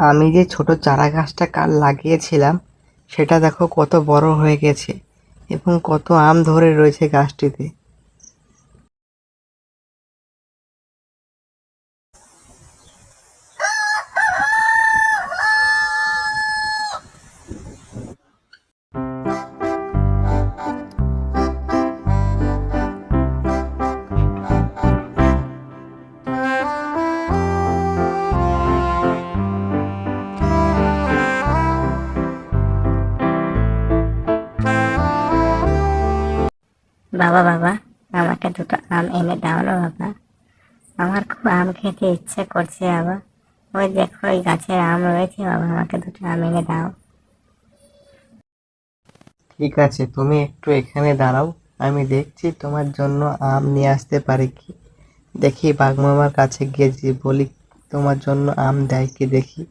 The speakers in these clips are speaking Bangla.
আমি যে ছোট চারা গাছটা কাল লাগিয়েছিলাম, সেটা দেখো কত বড় হয়ে গেছে এবং কত আম ধরে রয়েছে গাছটিতে। বাবা বাবা, আমাকে দুটো আম এনে দাও না বাবা। আমার খুব আম খেতে ইচ্ছে করছে, বাবা। ওই দেখো, ওই গাছের আম রয়েছে, বাবা, আমাকে দুটো আম এনে দাও। ঠিক আছে, তুমি একটু এখানে দাঁড়াও, আমি দেখছি তোমার জন্য আম নিয়ে আসতে পারি কি? দেখি বাঘমামার কাছে গিয়ে বলি, তোমার জন্য আম দেয় কি দেখি।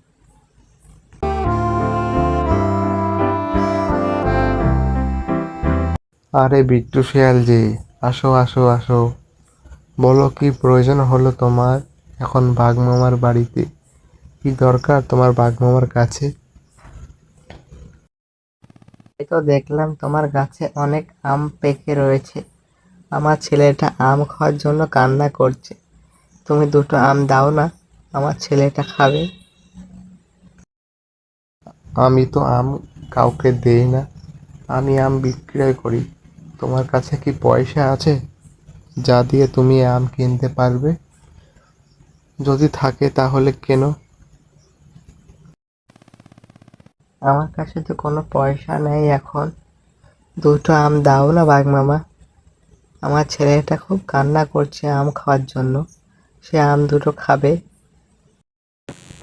আরে বিট্টু শিয়াল জি আসো আসো আসো। বলো কি প্রয়োজন হলো তোমার এখন বাঘমামার বাড়িতে? কি দরকার তোমার বাঘমামার কাছে? এই তো দেখলাম তোমার গাছে অনেক আম পেকে রয়েছে। আমার ছেলেটা আম খাওয়ার জন্য কান্না করছে। তুমি দুটো আম দাও না আমার ছেলেটা খাবে। আমি তো আম কাউকে দেই না আমি আম বিক্রয় করি। তোমার কাছে কি পয়সা আছে? যা দিয়ে তুমি আম কিনতে পারবে? যদি থাকে তাহলে কেন? আমার কাছে তো কোনো পয়সা নেই এখন। দুটো আম দাও না বাঘ মামা। আমার ছেলেটা খুব কান্না করছে আম খাওয়ার জন্য। সে আম দুটো খাবে।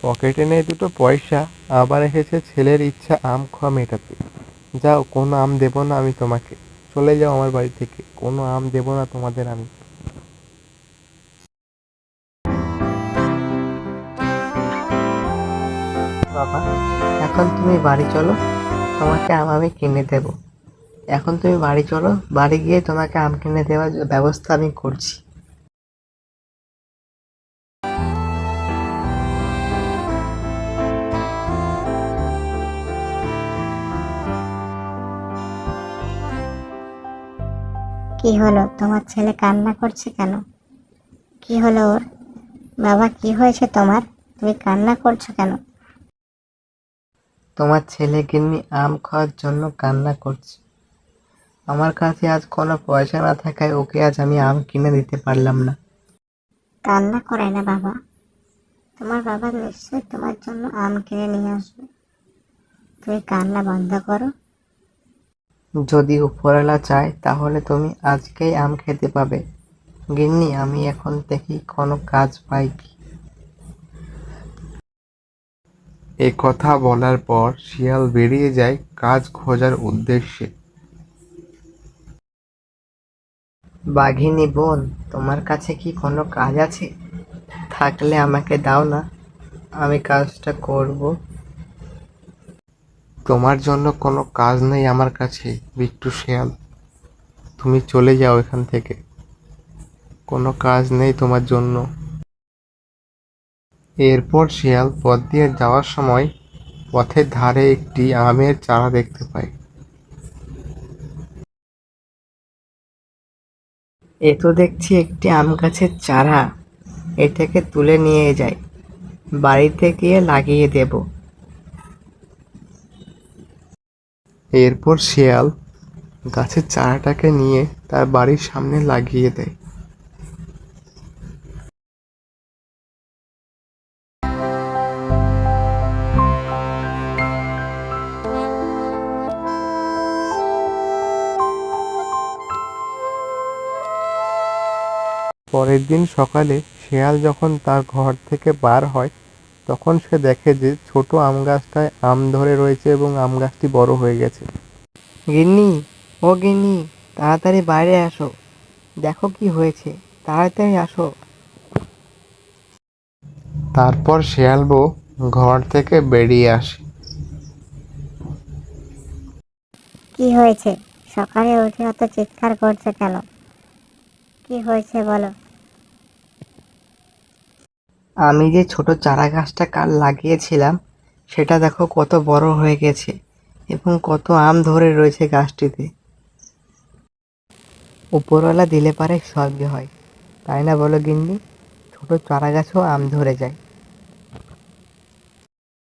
পকেটে নেই দুটো পয়সা। আবার এসেছে ছেলের ইচ্ছা আম খাওয়া মেটাতে। যাও, কোনো আম দেবো না আমি তোমাকে। চলে যাও আমার বাড়ি থেকে। কোনো আম দেবো না তোমাদের আমি। বাবা, এখন তুমি বাড়ি চলো, তোমাকে আম আমি কিনে দেব। এখন তুমি বাড়ি চলো, বাড়ি গিয়ে তোমাকে আম কিনে দেওয়ার ব্যবস্থা আমি করছি। কি হলো? তোমার ছেলে কান্না করছে কেন? কি হলো ওর? বাবা কি হয়েছে তোমার? তুমি কান্না করছ কেন? তোমার ছেলে গিন্নি আম খাওয়ার জন্য কান্না করছে। আমার কাছে আজ কোনো পয়সা না থাকায় ওকে আজ আমি আম কিনে দিতে পারলাম না। কান্না করে না বাবা। তোমার বাবা নিশ্চয়ই তোমার জন্য আম কিনে নিয়ে আসবে। তুমি কান্না বন্ধ করো। যদি উপরওয়ালা চায় তাহলে তুমি আজকেই আম খেতে পাবে। গিন্নি আমি এখন দেখি কোনো কাজ পাই কি। এ কথা বলার পর শিয়াল বেরিয়ে যায় কাজ খোঁজার উদ্দেশ্যে। বাঘিনী বোন তোমার কাছে কি কোনো কাজ আছে? থাকলে আমাকে দাও না। আমি কাজটা করব। তোমার জন্য কোনো কাজ নেই আমার কাছে, বিট্টু শিয়াল। তুমি চলে যাও এখান থেকে। কোনো কাজ নেই তোমার জন্য। এরপর শিয়াল পথ দিয়ে যাওয়ার সময় পথের ধারে একটি আমের চারা দেখতে পায়। এ তো দেখছি একটি আম গাছের চারা। এটাকে তুলে নিয়ে যাই বাড়িতে গিয়ে লাগিয়ে দেব। এরপর শিয়াল গাছের চারাটাকে নিয়ে তার বাড়ির সামনে লাগিয়ে দেয়। পরের দিন সকালে শেয়াল যখন তার ঘর থেকে বার হয় তখন সে দেখে যে ছোট আম গাছটায় আম ধরে রয়েছে এবং আম গাছটি বড় হয়ে গেছে। গিন্নি ও গিন্নি তাড়াতাড়ি বাইরে আসো। দেখো কি হয়েছে তাড়াতাড়ি আসো। তারপর শেয়াল বউ ঘর থেকে বেরিয়ে আসে। কি হয়েছে? সকালে উঠে অত চিৎকার করছে কেন? কি হয়েছে বলো? আমি যে ছোট চারা গাছটা কাল লাগিয়েছিলাম, সেটা দেখো কত বড় হয়ে গেছে এবং কত আম ধরে রয়েছে গাছটিতে। উপরওয়ালা দিলে পারে সবই হয়, তাই না বলো গিন্নি? ছোট চারা গাছও আম ধরে যায়।